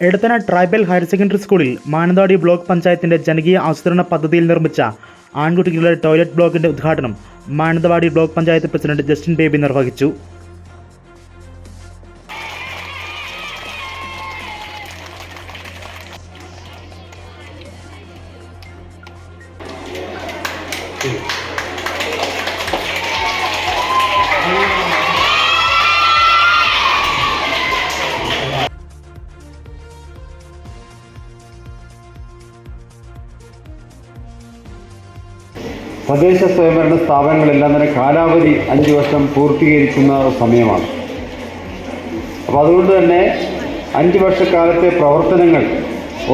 Edathana tribal higher secondary സ്കൂളിൽ Mananthavady block പഞ്ചായത്തിന്റെ ജനകീയ ആസൂത്രണ പദ്ധതിയിൽ നിർമ്മിച്ച ആൺകുട്ടികളുടെ ടോയ്ലറ്റ് ബ്ലോക്കിന്റെ ഉദ്ഘാടനം Mananthavady block panchayat president Justin Baby നിർവഹിച്ചു. തദ്ദേശ സ്വയംഭരണ സ്ഥാപനങ്ങളെല്ലാം തന്നെ കാലാവധി അഞ്ച് വർഷം പൂർത്തീകരിക്കുന്ന സമയമാണ്. അപ്പോൾ അതുകൊണ്ട് തന്നെ അഞ്ച് വർഷക്കാലത്തെ പ്രവർത്തനങ്ങൾ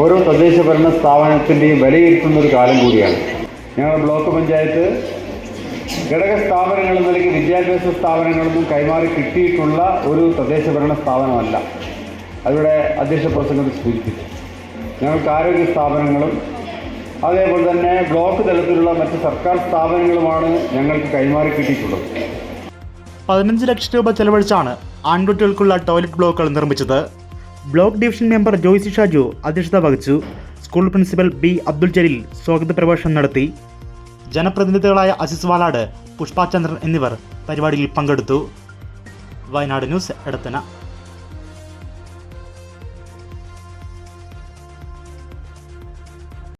ഓരോ തദ്ദേശ ഭരണ സ്ഥാപനത്തിന്റെയും വിലയിരുത്തുന്ന ഒരു കാലം കൂടിയാണ്. ഞങ്ങൾ ബ്ലോക്ക് പഞ്ചായത്ത് ഘടക സ്ഥാപനങ്ങൾ എന്ന നിലയ്ക്ക് വിദ്യാഭ്യാസ സ്ഥാപനങ്ങളൊന്നും കൈമാറി കിട്ടിയിട്ടുള്ള ഒരു തദ്ദേശ ഭരണ സ്ഥാപനമല്ല. അതിവിടെ അധ്യക്ഷ പ്രസംഗത്തിൽ സൂചിപ്പിച്ചു. ഞങ്ങൾക്ക് ആരോഗ്യ സ്ഥാപനങ്ങളും അതേപോലെ തന്നെ ബ്ലോക്ക് തലത്തിലുള്ള മറ്റ് സർക്കാർ സ്ഥാപനങ്ങളുമാണ് ഞങ്ങൾക്ക് കൈമാറി കിട്ടിയിട്ടുള്ളത്. പതിനഞ്ച് ലക്ഷം രൂപ ചെലവഴിച്ചാണ് ആൺകുട്ടികൾക്കുള്ള ടോയ്ലറ്റ് ബ്ലോക്കുകൾ നിർമ്മിച്ചത്. Block division member Joicy Shaju അധ്യക്ഷത വഹിച്ചു. School principal B Abdul Jaleel സ്വാഗത പ്രഭാഷണം നടത്തി. ജനപ്രതിനിധികളായ അസിസ് വാലാട് പുഷ്പാചന്ദ്രൻ എന്നിവർ പരിപാടിയിൽ പങ്കെടുത്തു. വയനാട് ന്യൂസ് എടത്തന.